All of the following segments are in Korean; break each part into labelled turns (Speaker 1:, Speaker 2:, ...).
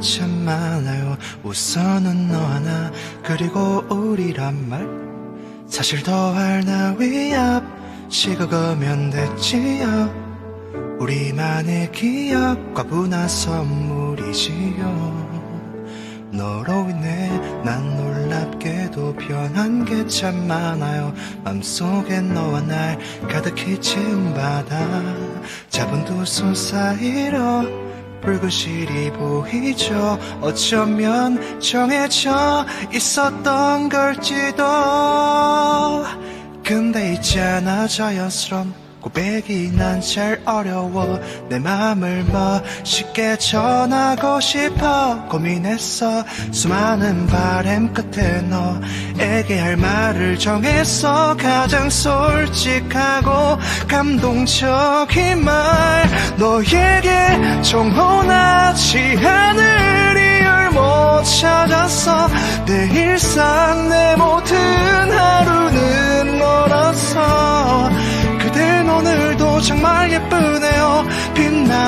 Speaker 1: 참 많아요. 우선은 너 하나 그리고 우리란 말. 사실 더할 나위 앞 식어가면 됐지요 우리만의 기억 과분한 선물이지요. 너로 인해 난 놀랍게도 변한 게 참 많아요. 맘속엔 너와 날 가득히 채운 바다. 잡은 두 손 사이로 붉은실이 보이죠? 어쩌면 정해져 있었던 걸지도. 근데 있잖아 자연스러운 고백이 난 제일 어려워. 내 맘을 멋있게 전하고 싶어. 고민했어. 수많은 바램 끝에 너에게 할 말을 정했어. 가장 솔직하고 감동적인 말. 너에게 정혼하지 않을 이유를 못 찾았어. 내 일상 내 모든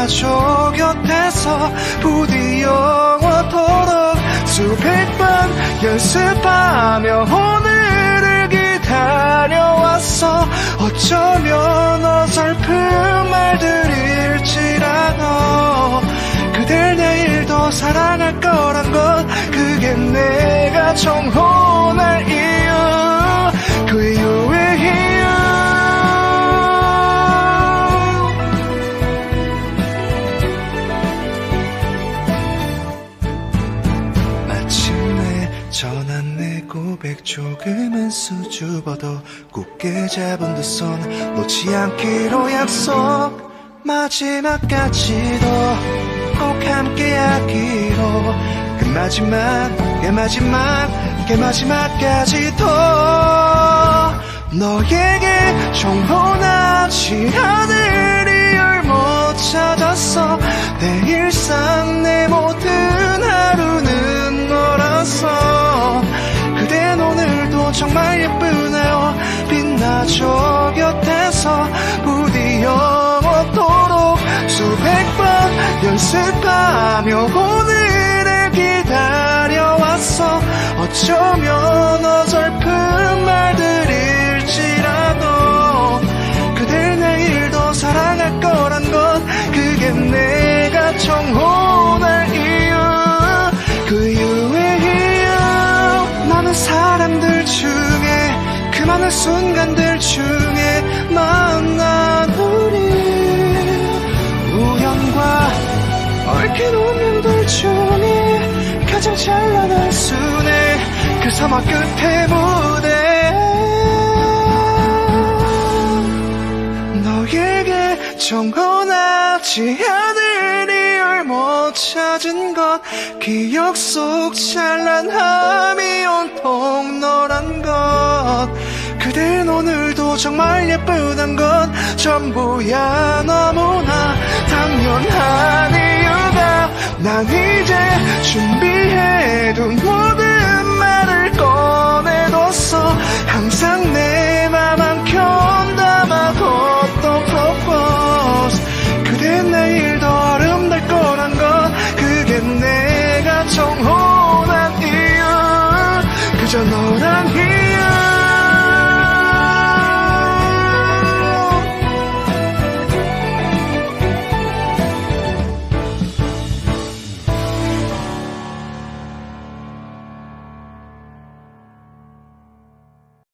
Speaker 1: 빛나죠 곁에서 부디 영원토록 수백 번 연습하며 오늘을 기다려왔어. 어쩌면 어설픈 말들일지라도 그댈 내일도 사랑할 거란 것 그게 내가 정혼할 이 전한 내 고백 조금은 수줍어도 굳게 잡은 두 손 놓지 않기로 약속 마지막까지도 꼭 함께하기로. 그 마지막 그 마지막 그 마지막까지도 너에게 정혼하지 않을 이유를 못 찾았어 내 일상 정말 예쁘네요. 빛나죠 곁에서. 부디 영원토록 수백 번 연습하며 오늘을 기다려왔어. 어쩌면 중에 가장 찬란한 순회 그 사막 끝의 무대. 너에게 정혼하지 않을 이유를 못 찾은 것 기억 속 찬란함이 온통 너란 것. 그댄 오늘도 정말 예쁘단 건 전부야 너 난 이제 준비해둔 모든